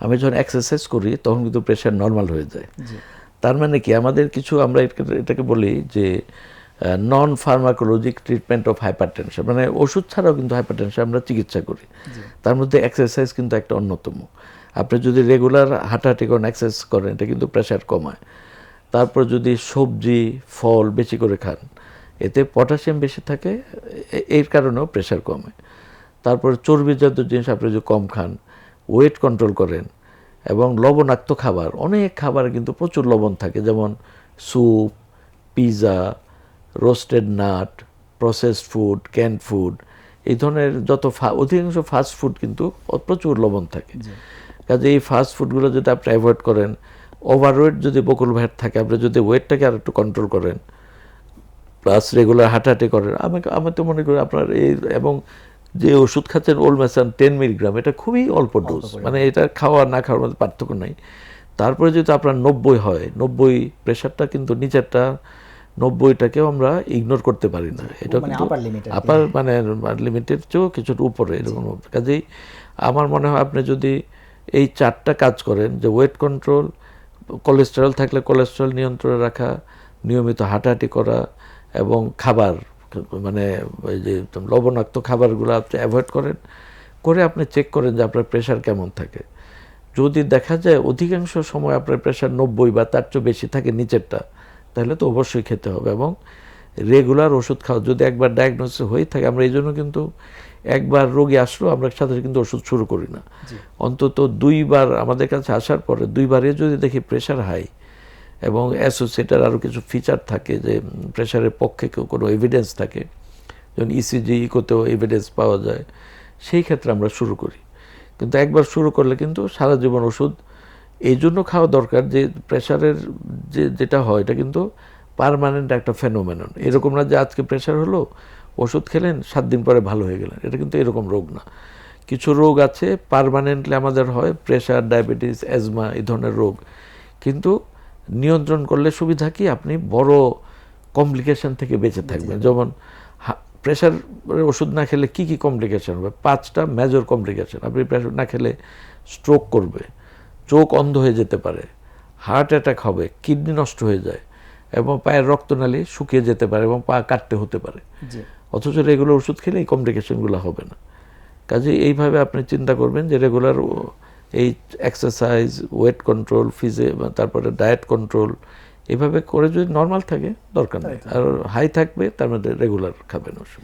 আমি যখন এক্সারসাইজ করি তখন কিন্তু প্রেশার নর্মাল হয়ে যায়। তার মানে কি? আমাদের কিছু আমরা এটাকে- এটাকে বলি যে non pharmacologic treatment of hypertension মানে ওষুধ ছাড়াও কিন্তু হাইপারটেনশন আমরা চিকিৎসা করি। তার মধ্যে এক্সারসাইজ কিন্তু একটা অন্যতম। আপনি যদি রেগুলার হাঁটাহাঁটি করেন এক্সারসাইজ করেন এটা কিন্তু প্রেশার কমায়। তারপর যদি সবজি ফল বেশি করে খান এতে পটাশিয়াম বেশি থাকে এর কারণেও প্রেশার কমে তারপর চর্বিজাত জিনিস আপনি যদি কম খান ওয়েট কন্ট্রোল করেন এবং লবণাক্ত খাবার অনেক খাবার কিন্তু প্রচুর লবণ থাকে যেমন soup pizza roasted nut processed food can food এই ধরনের যত অধিকাংশ ফাস্ট ফুড কিন্তু প্রচুর লবণ থাকে। কাজে এই ফাস্ট ফুডগুলো যদি আপনি অ্যাভয়েড করেন ওভারওয়েট যদি বকুল ভ্যাট থাকে আপনি যদি ওয়েটটাকে আর একটু কন্ট্রোল করেন প্লাস রেগুলার হাঁটাহাঁটি করেন আমাকে আমি তো মনে করি আপনার এই এবং যে ওষুধ খাচ্ছেন ওলমেসান টেন মিলিগ্রাম এটা খুবই অল্প ডোজ মানে এটা খাওয়া না খাওয়ার মধ্যে পার্থক্য নাই। তারপরে যদি আপনার নব্বই হয় নব্বই প্রেশারটা কিন্তু নিচেরটা নব্বইটাকেও আমরা ইগনোর করতে পারি না। এটা মানে কিন্তু। আপার মানে লিমিটের চেয়েও কিছুটা উপরে এরকম। কাজেই আমার মনে হয় আপনি যদি এই চারটা কাজ করেন যে ওয়েট কন্ট্রোল কোলেস্টেরল থাকলে কোলেস্টেরল নিয়ন্ত্রণে রাখা নিয়মিত হাঁটাহাঁটি করা এবং খাবার মানে ওই যে লবণাক্ত খাবারগুলো আপনি অ্যাভয়েড করেন করে আপনি চেক করেন যে আপনার প্রেশার কেমন থাকে। যদি দেখা যায় অধিকাংশ সময় আপনার প্রেশার নব্বই বা তার চেয়ে বেশি থাকে নিচেরটা তাহলে তো অবশ্যই খেতে হবে এবং রেগুলার ওষুধ খাওয়া। যদি একবার ডায়াগনোসিস হয়ে থাকে আমরা এই জন্য কিন্তু একবার রোগী আসলো আমরা সাথে সাথে কিন্তু ওষুধ শুরু করি না। অন্তত দুইবার আমাদের কাছে আসার পরে দুইবারে যদি দেখি প্রেশার হাই এবং অ্যাসোসিয়েটার আরও কিছু ফিচার থাকে যে প্রেশারের পক্ষে কেউ কোনো এভিডেন্স থাকে, যেমন ইসিজি ইকোতেও এভিডেন্স পাওয়া যায়, সেই ক্ষেত্রে আমরা শুরু করি। কিন্তু একবার শুরু করলে কিন্তু সারা জীবন ওষুধ, এই জন্য খাওয়া দরকার যে প্রেশারের যে যেটা হয়, এটা কিন্তু পারমানেন্ট একটা ফেনোমেনন এরকম না যে আজকে প্রেশার হলো, ওষুধ খেলেন, সাত দিন পরে ভালো হয়ে গেলেন। এটা কিন্তু এরকম রোগ না। কিছু রোগ আছে পারমানেন্টলি আমাদের হয় প্রেশার ডায়াবেটিস অ্যাজমা এই ধরনের রোগ। কিন্তু নিয়ন্ত্রণ করলে সুবিধা কি? আপনি বড় কমপ্লিকেশন থেকে বেঁচে থাকবেন। যেমন প্রেশার ওষুধ না খেলে কি কি কমপ্লিকেশন হবে? পাঁচটা মেজর কমপ্লিকেশন আপনি প্রেশার না খেলে স্ট্রোক করবে চোখ অন্ধ হয়ে যেতে পারে হার্ট অ্যাটাক হবে কিডনি নষ্ট হয়ে যায় এবং পায়ের রক্তনালী শুকিয়ে যেতে পারে এবং পা কাটতে হতে পারে। অথচ রেগুলার ওষুধ খেলে এই কমপ্লিকেশনগুলো হবে না। কাজে এইভাবে আপনি চিন্তা করবেন যে রেগুলার এই এক্সারসাইজ ওয়েট কন্ট্রোল ফিজে তারপরে ডায়েট কন্ট্রোল এভাবে করে যদি নর্মাল থাকে দরকার নেই। আর হাই থাকবে তার মধ্যে রেগুলার খাবেন ওষুধ